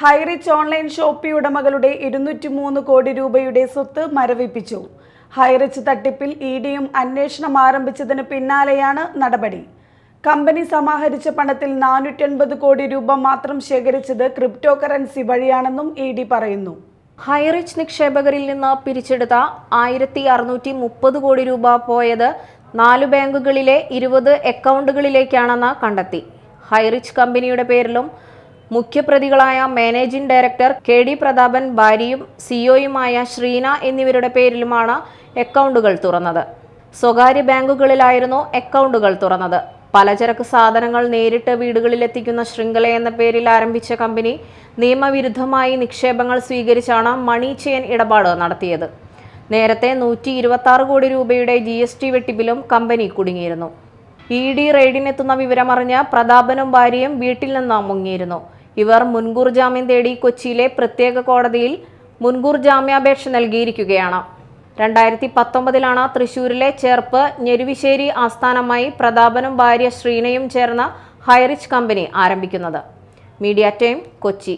Highrich online Shopee ഉടമകളുടെ ഇരുന്നൂറ്റി മൂന്ന് കോടി രൂപയുടെ സ്വത്ത് മരവിപ്പിച്ചു. ഹൈറിച്ച് തട്ടിപ്പിൽ ഇ ഡിയും അന്വേഷണം ആരംഭിച്ചതിന് പിന്നാലെയാണ് നടപടി. കമ്പനി സമാഹരിച്ച പണത്തിൽ നാനൂറ്റൻപത് കോടി രൂപ മാത്രം ശേഖരിച്ചത് ക്രിപ്റ്റോ കറൻസി വഴിയാണെന്നും ഇ ഡി പറയുന്നു. ഹൈറിച്ച് നിക്ഷേപകരിൽ നിന്ന് പിരിച്ചെടുത്ത ആയിരത്തി അറുന്നൂറ്റി മുപ്പത് കോടി രൂപ പോയത് നാല് ബാങ്കുകളിലെ ഇരുപത് അക്കൗണ്ടുകളിലേക്കാണെന്ന് കണ്ടെത്തി. ഹൈറിച്ച് കമ്പനിയുടെ പേരിലും മുഖ്യപ്രതികളായ managing director K D Prathapan ഭാര്യയും സിഒയുമായ ശ്രീന എന്നിവരുടെ പേരിലുമാണ് അക്കൗണ്ടുകൾ തുറന്നത്. സ്വകാര്യ ബാങ്കുകളിലായിരുന്നു അക്കൗണ്ടുകൾ തുറന്നത്. പലചരക്ക് സാധനങ്ങൾ നേരിട്ട് വീടുകളിലെത്തിക്കുന്ന ശൃംഖല എന്ന പേരിൽ ആരംഭിച്ച കമ്പനി നിയമവിരുദ്ധമായി നിക്ഷേപങ്ങൾ സ്വീകരിച്ചാണ് മണി ചെയിൻ ഇടപാട് നടത്തിയത്. നേരത്തെ നൂറ്റി ഇരുപത്തി കോടി രൂപയുടെ ജി എസ് ടി വെട്ടിപ്പിലും കമ്പനി കുടുങ്ങിയിരുന്നു. ഇ ഡി റെയ്ഡിനെത്തുന്ന വിവരമറിഞ്ഞ് പ്രതാപനും ഭാര്യയും വീട്ടിൽ നിന്ന് മുങ്ങിയിരുന്നു. ഇവർ മുൻകൂർ ജാമ്യം തേടി കൊച്ചിയിലെ പ്രത്യേക കോടതിയിൽ മുൻകൂർ ജാമ്യാപേക്ഷ നൽകിയിരിക്കുകയാണ്. രണ്ടായിരത്തി പത്തൊമ്പതിലാണ് തൃശൂരിലെ ചേർപ്പ് ഞെരുവിശ്ശേരി ആസ്ഥാനമായി പ്രതാപനും ഭാര്യ ശ്രീനയും ചേർന്ന ഹൈറിച്ച് കമ്പനി ആരംഭിക്കുന്നത്. Media time Kochi.